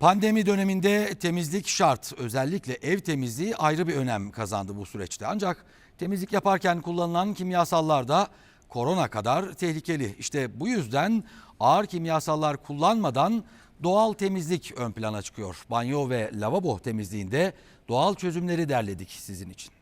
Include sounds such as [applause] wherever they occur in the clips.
Pandemi döneminde temizlik şart. Özellikle ev temizliği ayrı bir önem kazandı bu süreçte. Ancak temizlik yaparken kullanılan kimyasallar da korona kadar tehlikeli. İşte bu yüzden ağır kimyasallar kullanmadan doğal temizlik ön plana çıkıyor. Banyo ve lavabo temizliğinde doğal çözümleri derledik sizin için.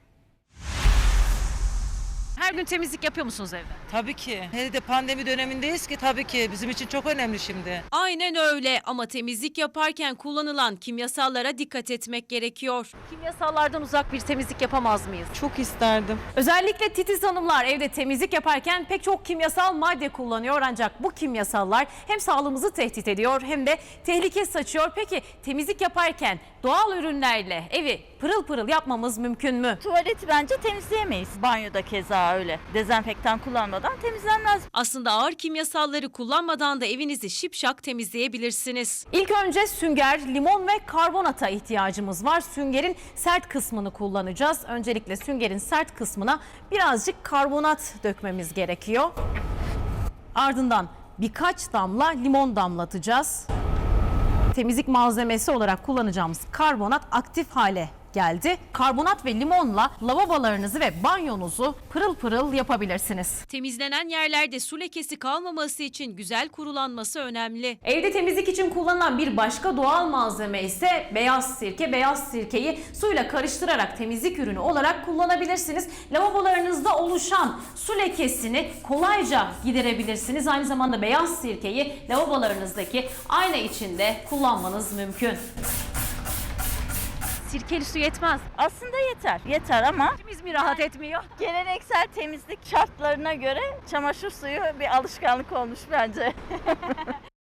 Gün temizlik yapıyor musunuz evde? Tabii ki. Hele de pandemi dönemindeyiz ki tabii ki bizim için çok önemli şimdi. Aynen öyle ama temizlik yaparken kullanılan kimyasallara dikkat etmek gerekiyor. Kimyasallardan uzak bir temizlik yapamaz mıyız? Çok isterdim. Özellikle titiz hanımlar evde temizlik yaparken pek çok kimyasal madde kullanıyor ancak bu kimyasallar hem sağlığımızı tehdit ediyor hem de tehlike saçıyor. Peki temizlik yaparken doğal ürünlerle evi pırıl pırıl yapmamız mümkün mü? Tuvaleti bence temizleyemeyiz. Banyoda keza öyle. Dezenfektan kullanmadan temizlenmez. Aslında ağır kimyasalları kullanmadan da evinizi şipşak temizleyebilirsiniz. İlk önce sünger, limon ve karbonata ihtiyacımız var. Süngerin sert kısmını kullanacağız. Öncelikle süngerin sert kısmına birazcık karbonat dökmemiz gerekiyor. Ardından birkaç damla limon damlatacağız. Temizlik malzemesi olarak kullanacağımız karbonat aktif hale geldi. Karbonat ve limonla lavabolarınızı ve banyonuzu pırıl pırıl yapabilirsiniz. Temizlenen yerlerde su lekesi kalmaması için güzel kurulanması önemli. Evde temizlik için kullanılan bir başka doğal malzeme ise beyaz sirke. Beyaz sirkeyi suyla karıştırarak temizlik ürünü olarak kullanabilirsiniz. Lavabolarınızda oluşan su lekesini kolayca giderebilirsiniz. Aynı zamanda beyaz sirkeyi lavabolarınızdaki ayna içinde kullanmanız mümkün. Sirkeli su yetmez. Aslında yeter. Yeter ama İçimiz mi rahat etmiyor? geleneksel temizlik şartlarına göre çamaşır suyu bir alışkanlık olmuş bence. [laughs]